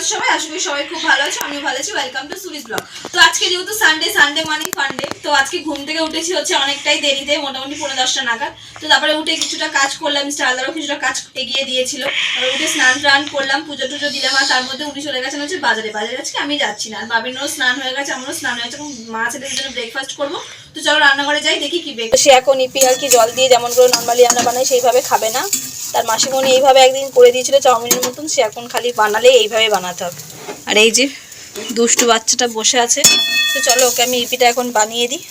আছো সবাই, আশা সবাই খুব ভালো আছো, আমিও ভালো আছি। ওয়েলকাম টু সুরিস ব্লগ তো আজকে যেহেতু সানডে সানডে মানে ফান্ডে তো আজকে ঘুম থেকে উঠেছি হচ্ছে অনেকটাই দেরিতে, মোটামুটি পনেরো দশটা নাগাদ। তো তারপরে উঠে কিছুটা কাজ করলাম মিস্টার আল্লাহরও কিছুটা কাজ এগিয়ে দিয়েছিল। উঠে স্নান টান করলাম, পুজো টুজো দিলাম, আর তার মধ্যে উনি চলে গেছেন হচ্ছে বাজারে। বাজারে আজকে আমি যাচ্ছি না, আর বাবিনেরও স্নান হয়ে গেছে, আমারও স্নান হয়ে গেছে, এখন মা ছেলেদের জন্য ব্রেকফাস্ট করব। তো চলো রান্নাঘরে যাই, দেখি কি ব্রেক সে এখন ইপি আর কি জল দিয়ে যেমন করে নর্মালি আমরা বানাই, সেইভাবে খাবে না। তার মাসিমণি এইভাবে একদিন করে দিয়েছিল, চাউমিনের মতন, সে এখন খালি বানালে, এইভাবে বানাতে হবে আর এই যে দুষ্টু বাচ্চাটা বসে আছে, তো চলো ওকে আমি ইপিটা এখন বানিয়ে দিই।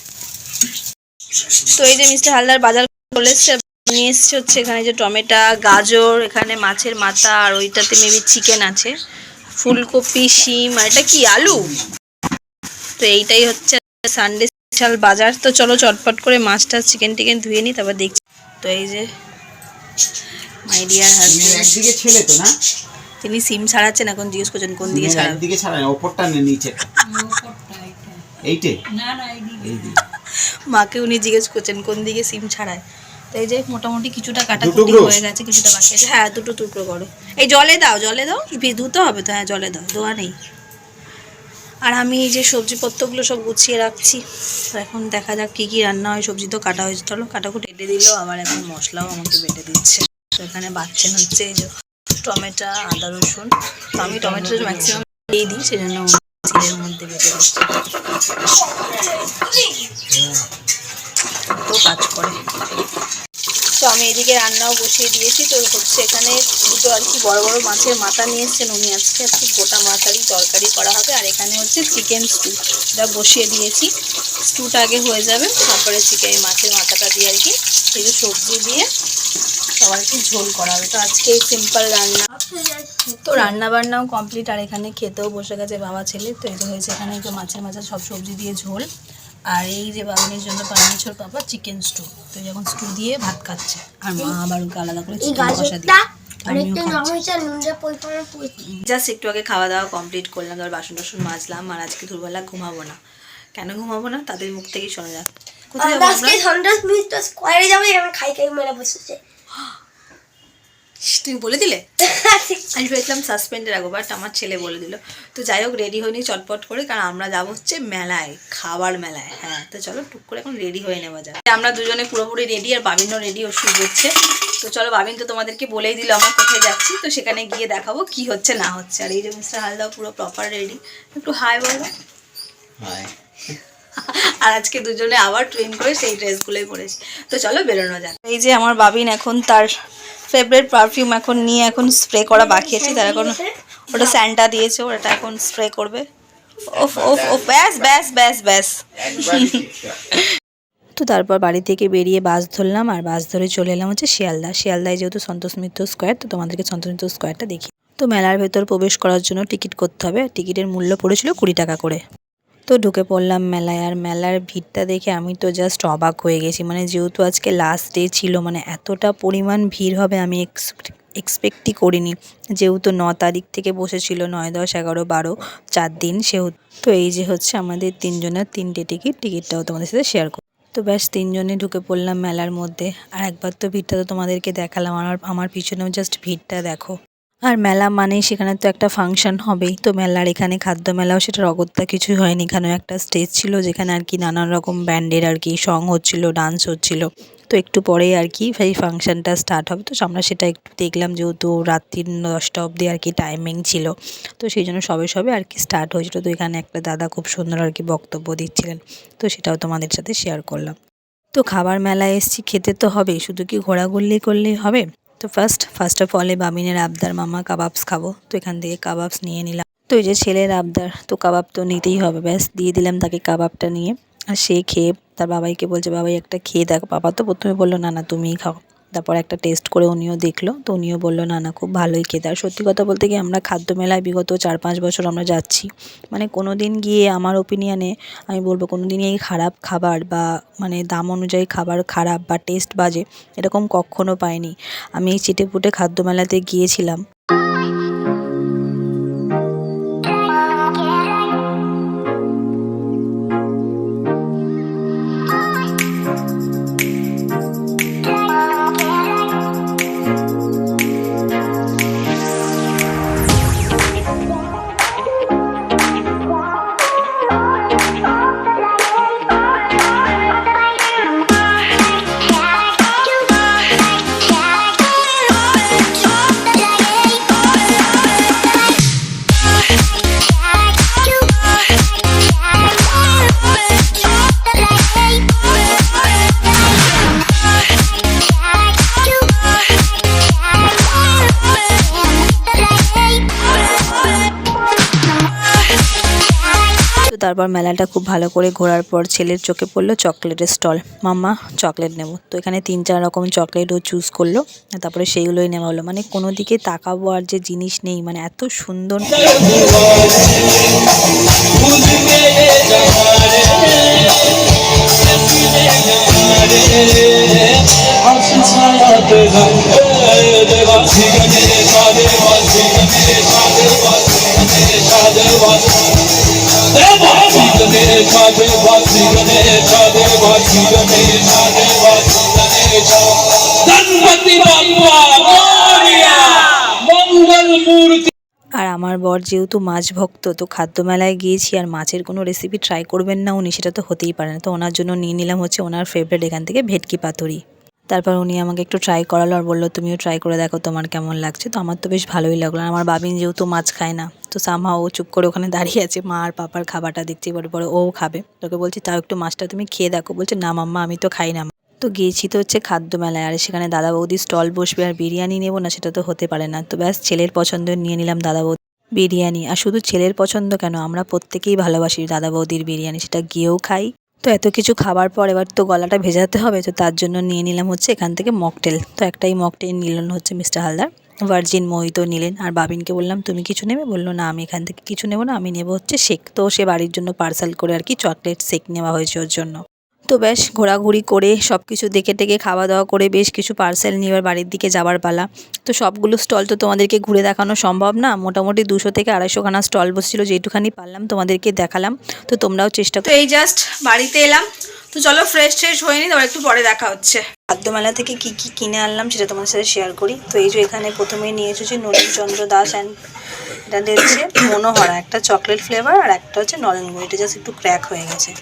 তো এই যে মিস্টার হালদার বাজার চলে এসছে, নিয়ে এসছে হচ্ছে এখানে যে টমেটো, গাজর, এখানে মাছের মাথা, আর ওইটাতে মেবি চিকেন আছে, ফুলকপি, শিম, আর এটা কি, আলু? তো এইটাই হচ্ছে সানডে স্পেশাল বাজার। তো চলো চটপট করে মাছটা চিকেন টিকেন ধুয়ে নিই, তারপর দেখছি। তো এই যে মাই ডিয়ার তুমি একদিকে ছেলে তো না? তিনি সিম ছাড়াচ্ছেন এখন জিজ্ঞেস করছেন কোন দিকে ছাড়া না ওপরটা না নিচে। এইটে? এই দিকে। মাকে উনি জিজ্ঞেস করছেন কোন দিকে সিম ছাড়ায়? তো এই যে মোটামুটি কিছুটা কাটাকুটি? হয়ে গেছে কিছুটা বাকি আছে। হ্যাঁ দুটো টুকরো করো। এই জলে দাও জলে দাও ভি- ধুতে হবে তো হ্যাঁ জলে দাও দোয়া নেই। আর আমি এই যে সবজিপত্রগুলো সব গুছিয়ে রাখছি। তো এখন দেখা যাক কী কী রান্না হয় সবজি তো কাটা হয়েছে। চলো কাটাকুটি বেটে দিল আবার এখন মশলাও আমাকে বেটে দিচ্ছে। তো এখানে বাচ্চেন হচ্ছে এই যে টমেটো, আদা, রসুন। তো আমি টমেটোটা ম্যাক্সিমাম দিয়ে দিই, সেজন্য সিলের মধ্যে বেটে তো কাজ করে। তো আমি এদিকে রান্নাও বসিয়ে দিয়েছি। তো হচ্ছে এখানে দুটো আর কি বড় বড় মাছের মাথা নিয়ে এসছেন। উনি আজকে আজকে গোটা মাথারই তরকারি করা হবে। আর এখানে হচ্ছে চিকেন স্টু এটা বসিয়ে দিয়েছি। স্টুটা আগে হয়ে যাবে। তারপরে চিকেন মাছের মাথাটা দিয়ে আর কি যে সবজি দিয়ে সবার কি ঝোল করা হবে তো আজকে এই সিম্পল রান্না। তো রান্না বান্নাও কমপ্লিট আর এখানে খেতেও বসে গেছে বাবা ছেলে। তো এই যে হয়েছে এখানে একটু মাছের মাছের সব সবজি দিয়ে ঝোল। আর এই যে বাবিনের জন্য পানিছর পাপা চিকেন স্টু তো যখন স্টু দিয়ে ভাত খাচ্ছে। আর মা আবার ওকে আলাদা করে চিকেন কষা দিয়ে জাস্ট একটু আগে খাওয়া দাওয়া কমপ্লিট করলাম তারপর বাসন টাসন মাজলাম আর আজকে দুপুরবেলা ঘুমাবো না। কেন ঘুমাবো না? তাদের মুখ থেকেই শোনা যাক। কোথায় যাব আমরা? স্কোয়ারে যাবে এখানে খাই খাই মেলা বসেছে। তুমি বলে দিলে? আমি ভেবেছিলাম সাসপেন্ডে রাখব বাট আমার ছেলে বলে দিল। তো যাই হোক রেডি হয়ে হয়নি চটপট করে কারণ আমরা যাব হচ্ছে মেলায় খাবার মেলায়। হ্যাঁ তো চলো টুক করে এখন রেডি হয়ে নেওয়া যায় আমরা দুজনে পুরোপুরি রেডি আর বাবিনও রেডি ও শুয়ে হচ্ছে তো চলো বাবিন তো তোমাদেরকে বলেই দিল আমরা কোথায় যাচ্ছি? তো সেখানে গিয়ে দেখাবো কি হচ্ছে না হচ্ছে। আর এই যে মিস্টার হালদা পুরো প্রপার রেডি একটু হাই বলো। হায়। আর আজকে দুজনে আবার ট্রেন করে সেই ড্রেসগুলোই পরেছি। তো চলো বেরোনো যাক। এই যে আমার বাবিন এখন তার ফেভারিট পারফিউম এখন নিয়ে এখন স্প্রে করা বাকি আছে তার এখন ওটা স্যান্টা দিয়েছে ওটা এখন স্প্রে করবে। ওফ ওফ ওফ ব্যাস ব্যাস ব্যাস ব্যাস। তো তারপর বাড়ি থেকে বেরিয়ে বাস ধরলাম আর বাস ধরে চলে এলাম হচ্ছে শিয়ালদা। শিয়ালদায় যেহেতু সন্তোষ মিত্র স্কোয়ার তো তোমাদেরকে সন্তোষ মিত্র স্কোয়ারটা দেখি তো মেলার ভেতর প্রবেশ করার জন্য টিকিট করতে হবে। টিকিটের মূল্য পড়েছিল কুড়ি টাকা করে। তো ঢুকে পড়লাম মেলায়। আর মেলার ভিড়টা দেখে আমি তো জাস্ট অবাক হয়ে গেছি। মানে যেহেতু আজকে লাস্ট ডে ছিল মানে এতটা পরিমাণ ভিড় হবে আমি এক্সপেক্টই করিনি। যেহেতু ন তারিখ থেকে বসেছিল, নয়, দশ, এগারো, বারো, চার দিন সেহেতু। তো এই যে হচ্ছে আমাদের তিনজনের তিনটে টিকিট, টিকিটটাও তোমাদের সাথে শেয়ার করব তো ব্যাস তিনজনে ঢুকে পড়লাম মেলার মধ্যে। আর একবার তো ভিড়টা তো তোমাদেরকে দেখালাম। আমার আমার পিছনেও জাস্ট ভিড়টা দেখো। আর মেলা মানেই সেখানে তো একটা ফাংশন হবেই। তো মেলার এখানে খাদ্য মেলাও সেটার অগত্যা কিছুই হয়নি। এখানেও একটা স্টেজ ছিল যেখানে আর কি নানান রকম ব্যান্ডের আর কি সং হচ্ছিল ডান্স হচ্ছিল। তো একটু পরেই আর কি সেই ফাংশনটা স্টার্ট হবে। তো আমরা সেটা একটু দেখলাম যেহেতু রাত্রির দশটা অবধি আর কি টাইমিং ছিল। তো সেই জন্য সবে সবে আর কি স্টার্ট হয়েছিল। তো এখানে একটা দাদা খুব সুন্দর আর কি বক্তব্য দিচ্ছিলেন। তো সেটাও তোমাদের সাথে শেয়ার করলাম। তো খাবার মেলায় এসেছি, খেতে তো হবেই। শুধু কি ঘোরাঘুরলি করলেই হবে? তো ফার্স্ট ফার্স্ট অফ অলে বামিনের আবদার, মামা কাবাবস খাব। তো এখান থেকে কাবাবস নিয়ে নিলাম। তো এই যে ছেলের আবদার, তো কাবাব তো নিতেই হবে, ব্যাস দিয়ে দিলাম তাকে কাবাবটা নিয়ে। আর সে খেয়ে, তার বাবাইকে বলছে, বাবাই একটা খেয়ে দেখ। বাবা তো প্রথমে বলল, না না, তুমিই খাও। তারপর একটা টেস্ট করে উনিও দেখল। তো উনিও বলল, না না, খুব ভালোই খেতে আর সত্যি কথা বলতে গিয়ে আমরা খাদ্য মেলায় বিগত চার পাঁচ বছর আমরা যাচ্ছি। মানে কোনো দিন গিয়ে আমার ওপিনিয়নে আমি বলব কোনো দিনই এই খারাপ খাবার বা মানে দাম অনুযায়ী খাবার খারাপ বা টেস্ট বাজে, এরকম কখনো পাইনি। আমি এই চিটেপুটে খাদ্য মেলাতে গিয়েছিলাম। তারপর মেলাটা খুব ভালো করে ঘোরার পর ছেলের চোখে পড়ল চকলেটের স্টল। মাম্মা, চকলেট নেব। তো এখানে তিন চার রকম চকলেট ও চুজ করল। তারপরে সেইগুলোই নেওয়া হলো। মানে কোনো দিকে তাকাবো আর যে জিনিস নেই মানে এত সুন্দর আর আমার বর যেহেতু মাছ ভক্ত, তো খাদ্য মেলায় গিয়েছি আর মাছের কোনো রেসিপি ট্রাই করবেন না উনি, সেটা তো হতেই পারে না। তো ওনার জন্য নিয়ে নিলাম হচ্ছে ওনার ফেভারিট এখান থেকে ভেটকি পাতুরি। তারপর উনি আমাকে একটু ট্রাই করালো আর বলল, তুমিও ট্রাই করে দেখো তোমার কেমন লাগছে। তো আমার তো বেশ ভালোই লাগল। আমার বাবিন যেহেতু মাছ খায় না, তো সামহা ও চুপ করে ওখানে দাঁড়িয়ে আছে। মা আর পাপার খাবারটা দেখছি, পরে পরে ও খাবে। তোকে বলছি, তাও একটু মাছটা তুমি খেয়ে দেখো। বলছে, না মাম্মা, আমি তো খাই না। তো গিয়েছি তো হচ্ছে খাদ্য মেলায়। আর সেখানে দাদা বৌদি স্টল বসবে, আর বিরিয়ানি নেব না সেটা তো হতে পারে না। তো ব্যাস, ছেলের পছন্দ নিয়ে নিলাম দাদা বৌদি বিরিয়ানি। আর শুধু ছেলের পছন্দ কেন, আমরা প্রত্যেকেই ভালোবাসি দাদা বৌদির বিরিয়ানি। সেটা গিয়েও খাই তো এত কিছু খাবার পর এবার তো গলাটা ভেজাতে হবে, তো তার জন্য নিয়ে নিলাম হচ্ছে এখান থেকে মকটেল। তো একটাই মকটেল নিলেন হচ্ছে মিস্টার হালদার। ভার্জিন মোহিতো নিলেন, আর বাবিনকে বললাম, তুমি কিছু নেবে? বলল, না, আমি এখান থেকে কিছু নেব না, আমি নেব হচ্ছে শেক। তো সে বাড়ির জন্য পার্সেল করে আর কি চকলেট শেক নেওয়া হয়েছে ওর জন্য। তো বেশ ঘোরাঘুরি করে সব কিছু দেখে টেকে খাওয়া দাওয়া করে বেশ কিছু পার্সেল নিয়ে এবার বাড়ির দিকে যাবার পালা। তো সবগুলো স্টল তো তোমাদেরকে ঘুরে দেখানো সম্ভব না। মোটামুটি দুশো থেকে আড়াইশো খানা স্টল বসছিল যেটুখানি পারলাম তোমাদেরকে দেখালাম। তো তোমরাও চেষ্টা তো এই জাস্ট বাড়িতে এলাম। তো চলো ফ্রেশ ট্রেশ হয়ে নি তারপর একটু পরে দেখা হচ্ছে। খাদ্যমেলা থেকে কি কি কিনে আনলাম সেটা তোমাদের সাথে শেয়ার করি। তো এই যে এখানে প্রথমে নিয়ে এসেছি নলিনচন্দ্র দাস অ্যান্ড এটা হচ্ছে মনোহরা। একটা চকলেট ফ্লেভার আর একটা হচ্ছে নলেন গুড়। এটা জাস্ট একটু ক্র্যাক হয়ে গেছে।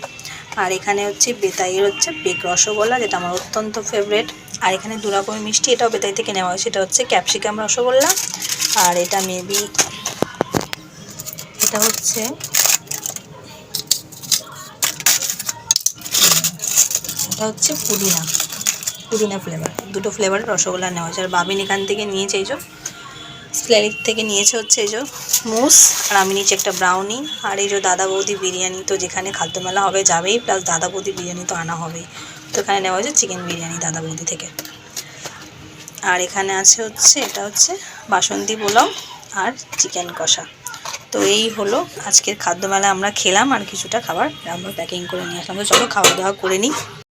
আর এখানে হচ্ছে বেতাইয়ের হচ্ছে বেক রসগোল্লা, যেটা আমার অত্যন্ত ফেভারেট আর এখানে দু রকমের মিষ্টি, এটাও বেতাই থেকে নেওয়া হয়েছে এটা হচ্ছে ক্যাপসিকাম রসগোল্লা। আর এটা মেবি এটা হচ্ছে এটা হচ্ছে পুদিনা পুদিনা ফ্লেভার দুটো ফ্লেভারের রসগোল্লা নেওয়া হয়েছে আর বাবিন এখান থেকে নিয়েছে এই যে থেকে নিয়েছে হচ্ছে এই যে। মুস আর আমি নিচে একটা ব্রাউনি আর এই যে দাদা বৌদি বিরিয়ানি, তো যেখানে খাদ্যমেলা হবে যাবেই প্লাস দাদা বৌদি বিরিয়ানি তো আনা হবেই। তো এখানে নেওয়া হয়েছে চিকেন বিরিয়ানি দাদা বৌদি থেকে। আর এখানে আছে হচ্ছে, এটা হচ্ছে বাসন্তী পোলাও আর চিকেন কষা। তো এই হলো আজকের খাদ্যমেলা আমরা খেলাম, আর কিছুটা খাবার আমরা প্যাকিং করে নিয়ে আসলাম। তো চলো খাওয়া দাওয়া করে নিই।